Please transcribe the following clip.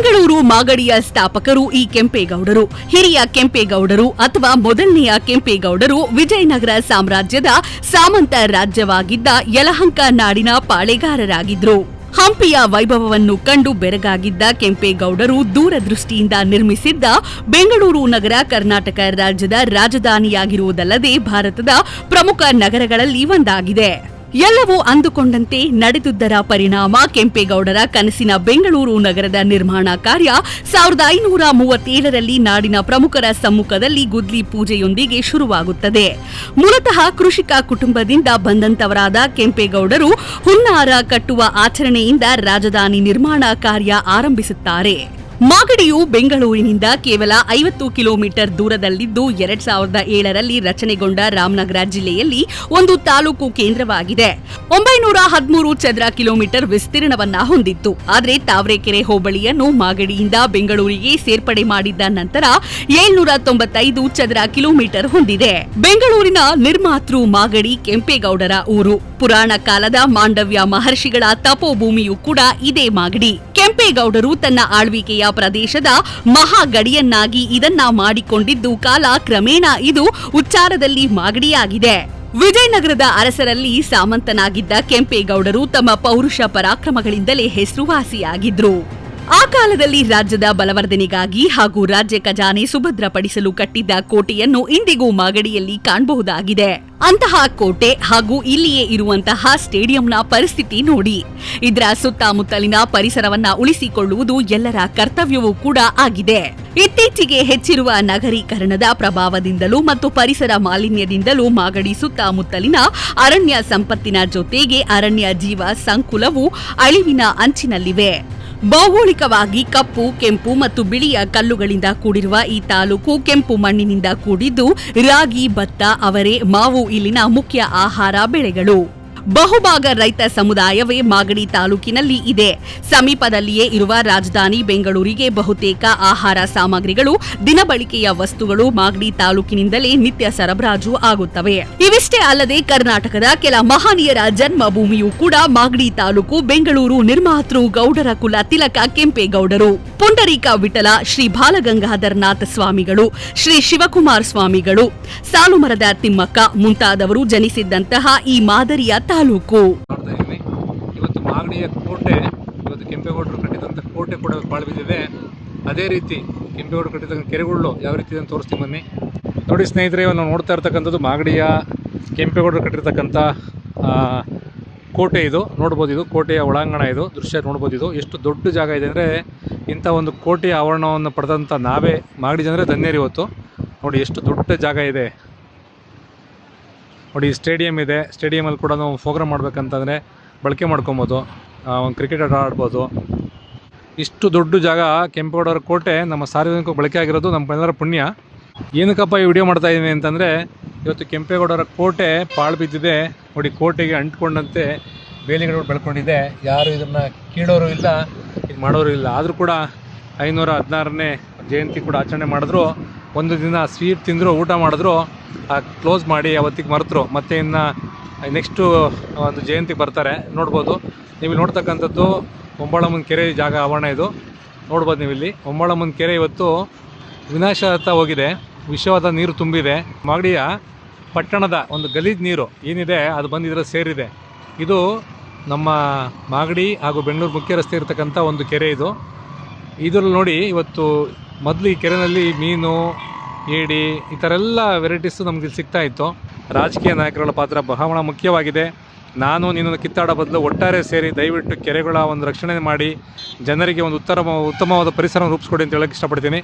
ಬೆಂಗಳೂರು ಮಾಗಡಿಯ ಸ್ಥಾಪಕರು ಈ ಕೆಂಪೇಗೌಡರು. ಹಿರಿಯ ಕೆಂಪೇಗೌಡರು ಅಥವಾ ಮೊದಲನೆಯ ಕೆಂಪೇಗೌಡರು ವಿಜಯನಗರ ಸಾಮ್ರಾಜ್ಯದ ಸಾಮಂತ ರಾಜ್ಯವಾಗಿದ್ದ ಯಲಹಂಕ ನಾಡಿನ ಪಾಳೆಗಾರರಾಗಿದ್ರು. ಹಂಪಿಯ ವೈಭವವನ್ನು ಕಂಡು ಬೆರಗಾಗಿದ್ದ ಕೆಂಪೇಗೌಡರು ದೂರದೃಷ್ಟಿಯಿಂದ ನಿರ್ಮಿಸಿದ್ದ ಬೆಂಗಳೂರು ನಗರ ಕರ್ನಾಟಕ ರಾಜ್ಯದ ರಾಜಧಾನಿಯಾಗಿರುವುದಲ್ಲದೆ ಭಾರತದ ಪ್ರಮುಖ ನಗರಗಳಲ್ಲಿ ಒಂದಾಗಿದೆ. ಎಲ್ಲವೂ ಅಂದುಕೊಂಡಂತೆ ನಡೆದುದ್ದರ ಪರಿಣಾಮ ಕೆಂಪೇಗೌಡರ ಕನಸಿನ ಬೆಂಗಳೂರು ನಗರದ ನಿರ್ಮಾಣ ಕಾರ್ಯ ಸಾವಿರದ ಐನೂರ ಮೂವತ್ತೇಳರಲ್ಲಿ ನಾಡಿನ ಪ್ರಮುಖರ ಸಮ್ಮುಖದಲ್ಲಿ ಗುದ್ಲಿ ಪೂಜೆಯೊಂದಿಗೆ ಶುರುವಾಗುತ್ತದೆ. ಮೂಲತಃ ಕೃಷಿಕ ಕುಟುಂಬದಿಂದ ಬಂದಂತವರಾದ ಕೆಂಪೇಗೌಡರು ಹುನ್ನಾರ ಕಟ್ಟುವ ಆಚರಣೆಯಿಂದ ರಾಜಧಾನಿ ನಿರ್ಮಾಣ ಕಾರ್ಯ ಆರಂಭಿಸುತ್ತಾರೆ. ಮಾಗಡಿಯು ಬೆಂಗಳೂರಿನಿಂದ ಕೇವಲ ಐವತ್ತು ಕಿಲೋಮೀಟರ್ ದೂರದಲ್ಲಿದ್ದು ಎರಡ್ ಸಾವಿರದ ಏಳರಲ್ಲಿ ರಚನೆಗೊಂಡ ರಾಮನಗರ ಜಿಲ್ಲೆಯಲ್ಲಿ ಒಂದು ತಾಲೂಕು ಕೇಂದ್ರವಾಗಿದೆ. ಒಂಬೈನೂರ ಹದಿಮೂರು ಚದರ ಕಿಲೋಮೀಟರ್ ವಿಸ್ತೀರ್ಣವನ್ನ ಹೊಂದಿತ್ತು. ಆದರೆ ತಾವರೆಕೆರೆ ಹೋಬಳಿಯನ್ನು ಮಾಗಡಿಯಿಂದ ಬೆಂಗಳೂರಿಗೆ ಸೇರ್ಪಡೆ ಮಾಡಿದ್ದ ನಂತರ ಏಳ್ನೂರ ತೊಂಬತ್ತೈದು ಚದರ ಕಿಲೋಮೀಟರ್ ಹೊಂದಿದೆ. ಬೆಂಗಳೂರಿನ ನಿರ್ಮಾತೃ ಮಾಗಡಿ ಕೆಂಪೇಗೌಡರ ಊರು. ಪುರಾಣ ಕಾಲದ ಮಾಂಡವ್ಯ ಮಹರ್ಷಿಗಳ ತಪೋಭೂಮಿಯೂ ಕೂಡ ಇದೇ ಮಾಗಡಿ. ಕೆಂಪೇಗೌಡರು ತನ್ನ ಆಳ್ವಿಕೆಯ ಪ್ರದೇಶದ ಮಹಾಗಡಿಯನ್ನಾಗಿ ಇದನ್ನ ಮಾಡಿಕೊಂಡಿದ್ದು ಕಾಲ ಕ್ರಮೇಣ ಇದು ಉಚ್ಚಾರದಲ್ಲಿ ಮಾಗಡಿಯಾಗಿದೆ. ವಿಜಯನಗರದ ಅರಸರಲ್ಲಿ ಸಾಮಂತನಾಗಿದ್ದ ಕೆಂಪೇಗೌಡರು ತಮ್ಮ ಪೌರುಷ ಪರಾಕ್ರಮಗಳಿಂದಲೇ ಹೆಸರುವಾಸಿಯಾಗಿದ್ರು. ಆ ಕಾಲದಲ್ಲಿ ರಾಜ್ಯದ ಬಲವರ್ಧನೆಗಾಗಿ ಹಾಗೂ ರಾಜ್ಯ ಖಜಾನೆ ಸುಭದ್ರಪಡಿಸಲು ಕಟ್ಟಿದ್ದ ಕೋಟೆಯನ್ನು ಇಂದಿಗೂ ಮಾಗಡಿಯಲ್ಲಿ ಕಾಣಬಹುದಾಗಿದೆ. ಅಂತಹ ಕೋಟೆ ಹಾಗೂ ಇಲ್ಲಿಯೇ ಇರುವಂತಹ ಸ್ಟೇಡಿಯಂನ ಪರಿಸ್ಥಿತಿ ನೋಡಿ. ಇದರ ಸುತ್ತಮುತ್ತಲಿನ ಪರಿಸರವನ್ನ ಉಳಿಸಿಕೊಳ್ಳುವುದು ಎಲ್ಲರ ಕರ್ತವ್ಯವೂ ಕೂಡ ಆಗಿದೆ. ಇತ್ತೀಚೆಗೆ ಹೆಚ್ಚಿರುವ ನಗರೀಕರಣದ ಪ್ರಭಾವದಿಂದಲೂ ಮತ್ತು ಪರಿಸರ ಮಾಲಿನ್ಯದಿಂದಲೂ ಮಾಗಡಿ ಸುತ್ತಮುತ್ತಲಿನ ಅರಣ್ಯ ಸಂಪತ್ತಿನ ಜೊತೆಗೆ ಅರಣ್ಯ ಜೀವ ಸಂಕುಲವು ಅಳಿವಿನ ಅಂಚಿನಲ್ಲಿವೆ. ಭೌಗೋಳಿಕವಾಗಿ ಕಪ್ಪು, ಕೆಂಪು ಮತ್ತು ಬಿಳಿಯ ಕಲ್ಲುಗಳಿಂದ ಕೂಡಿರುವ ಈ ತಾಲೂಕು ಕೆಂಪು ಮಣ್ಣಿನಿಂದ ಕೂಡಿದ್ದು ರಾಗಿ, ಭತ್ತ, ಅವರೆ, ಮಾವು, ಇಲ್ಲಿನ ಮುಖ್ಯ ಆಹಾರ ಬೆಳೆಗಳು. ಬಹುಭಾಗ ರೈತ ಸಮುದಾಯವೇ ಮಾಗಡಿ ತಾಲೂಕಿನಲ್ಲಿ ಇದೆ. ಸಮೀಪದಲ್ಲಿಯೇ ಇರುವ ರಾಜಧಾನಿ ಬೆಂಗಳೂರಿಗೆ ಬಹುತೇಕ ಆಹಾರ ಸಾಮಗ್ರಿಗಳು ದಿನಬಳಕೆಯ ವಸ್ತುಗಳು ಮಾಗಡಿ ತಾಲೂಕಿನಿಂದಲೇ ನಿತ್ಯ ಸರಬರಾಜು ಆಗುತ್ತವೆ. ಇವಿಷ್ಟೇ ಅಲ್ಲದೆ ಕರ್ನಾಟಕದ ಕೆಲ ಮಹನೀಯರ ಜನ್ಮಭೂಮಿಯೂ ಕೂಡ ಮಾಗಡಿ ತಾಲೂಕು ಬೆಂಗಳೂರು ನಿರ್ಮಾತೃ ಗೌಡರ ಕುಲ ತಿಲಕ ಕೆಂಪೇಗೌಡರು. ಪುಂಡರೀಕ ವಿಠಲ ಶ್ರೀ ಬಾಲಗಂಗಾಧರನಾಥ ಸ್ವಾಮಿಗಳು, ಶ್ರೀ ಶಿವಕುಮಾರ ಸ್ವಾಮಿಗಳು, ಸಾಲುಮರದ ತಿಮ್ಮಕ್ಕ ಮುಂತಾದವರು ಜನಿಸಿದ್ದಂತಹ ಈ ಮಾದರಿಯ ತಾಲೂಕು. ಇವತ್ತು ಮಾಗಡಿಯ ಕೋಟೆ, ಇವತ್ತು ಕೆಂಪೇಗೌಡರು ಕಟ್ಟಿದಂಥ ಕೋಟೆ ಕೂಡ ಬಾಳು ಬಿದ್ದಿದೆ. ಅದೇ ರೀತಿ ಕೆಂಪೇಗೌಡರು ಕಟ್ಟಿದಂಥ ಕೆರೆಗಳು ಯಾವ ರೀತಿ ಅಂತ ತೋರಿಸ್ತೀನಿ ಬನ್ನಿ. ನೋಡಿ ಸ್ನೇಹಿತರೆ ನಾವು ನೋಡ್ತಾ ಇರ್ತಕ್ಕಂಥದ್ದು ಮಾಗಡಿಯ ಕೆಂಪೇಗೌಡರು ಕಟ್ಟಿರ್ತಕ್ಕಂಥ ಕೋಟೆ ಇದು. ನೋಡ್ಬೋದು ಇದು ಕೋಟೆಯ ಒಳಾಂಗಣ ಇದು. ದೃಶ್ಯ ನೋಡ್ಬೋದು ಇದು. ಎಷ್ಟು ದೊಡ್ಡ ಜಾಗ ಇದೆ ಅಂದರೆ ಇಂಥ ಒಂದು ಕೋಟೆಯ ಆವರಣವನ್ನು ಪಡೆದಂಥ ನಾವೇ ಮಾಗಡಿ ಜನರೇ ಧನ್ಯರು ಇವತ್ತು. ನೋಡಿ ಎಷ್ಟು ದೊಡ್ಡ ಜಾಗ ಇದೆ. ನೋಡಿ ಸ್ಟೇಡಿಯಂ ಇದೆ. ಸ್ಟೇಡಿಯಮಲ್ಲಿ ಕೂಡ ನಾವು ಪ್ರೋಗ್ರಾಮ್ ಮಾಡಬೇಕಂತಂದರೆ ಬಳಕೆ ಮಾಡ್ಕೊಬೋದು. ಒಂದು ಕ್ರಿಕೆಟ್ ಆಟ ಆಡ್ಬೋದು. ಇಷ್ಟು ದೊಡ್ಡ ಜಾಗ ಕೆಂಪೇಗೌಡರ ಕೋಟೆ, ನಮ್ಮ ಸಾರ್ವಜನಿಕ ಬಳಕೆ ಆಗಿರೋದು ನಮ್ಮ ಎಲ್ಲರ ಪುಣ್ಯ. ಏನಕ್ಕಪ್ಪ ಈ ವಿಡಿಯೋ ಮಾಡ್ತಾ ಇದ್ದೀನಿ ಅಂತಂದರೆ, ಇವತ್ತು ಕೆಂಪೇಗೌಡರ ಕೋಟೆ ಪಾಳು ಬಿದ್ದಿದೆ. ನೋಡಿ, ಕೋಟೆಗೆ ಅಂಟ್ಕೊಂಡಂತೆ ಬೇಲಿಗಳು ಬೆಳ್ಕೊಂಡಿದೆ. ಯಾರು ಇದನ್ನು ಕೀಳೋರು ಇಲ್ಲ, ಇದು ಮಾಡೋರು ಇಲ್ಲ. ಆದರೂ ಕೂಡ ಐನೂರ ಹದಿನಾರನೇ ಜಯಂತಿ ಕೂಡ ಆಚರಣೆ ಮಾಡಿದ್ರು. ಒಂದು ದಿನ ಸ್ವೀಟ್ ತಿಂದರು, ಊಟ ಮಾಡಿದ್ರು ಕ್ಲೋಸ್ ಮಾಡಿ ಅವತ್ತಿಗೆ ಮರೆತರು. ಮತ್ತೆ ಇನ್ನು ನೆಕ್ಸ್ಟು ಒಂದು ಜಯಂತಿಗೆ ಬರ್ತಾರೆ. ನೋಡ್ಬೋದು. ನೀವು ನೋಡ್ತಕ್ಕಂಥದ್ದು ಒಂಬಾಳಮ್ಮನ ಕೆರೆ ಜಾಗ ಆವರಣ ಇದು. ನೋಡ್ಬೋದು ನೀವು ಇಲ್ಲಿ. ಕೆರೆ ಇವತ್ತು ವಿನಾಶ ಹತ್ತ ಹೋಗಿದೆ. ವಿಷವಾದ ನೀರು ತುಂಬಿದೆ. ಮಾಗಡಿಯ ಪಟ್ಟಣದ ಒಂದು ಗಲೀಜ್ ನೀರು ಏನಿದೆ, ಅದು ಬಂದಿದ್ರೆ ಸೇರಿದೆ. ಇದು ನಮ್ಮ ಮಾಗಡಿ ಹಾಗೂ ಬೆಂಗಳೂರು ಮುಖ್ಯ ರಸ್ತೆ ಇರತಕ್ಕಂಥ ಒಂದು ಕೆರೆ ಇದು. ಇದ್ರಲ್ಲಿ ನೋಡಿ ಇವತ್ತು ಮೊದಲು ಈ ಕೆರೆಯಲ್ಲಿ ಮೀನು, ಏಡಿ, ಈ ಥರ ಎಲ್ಲ ವೆರೈಟೀಸು ನಮಗೆ ಇಲ್ಲಿ ಸಿಗ್ತಾ ಇತ್ತು. ರಾಜಕೀಯ ನಾಯಕರುಗಳ ಪಾತ್ರ ಬಹಳ ಮುಖ್ಯವಾಗಿದೆ. ನಾನು ನಿನ್ನನ್ನು ಕಿತ್ತಾಡೋ ಬದಲು ಒಟ್ಟಾರೆ ಸೇರಿ ದಯವಿಟ್ಟು ಕೆರೆಗಳ ಒಂದು ರಕ್ಷಣೆ ಮಾಡಿ, ಜನರಿಗೆ ಒಂದು ಉತ್ತರ ಉತ್ತಮವಾದ ಪರಿಸರ ರೂಪಿಸ್ಕೊಡಿ ಅಂತ ಹೇಳೋಕ್ಕೆ ಇಷ್ಟಪಡ್ತೀನಿ.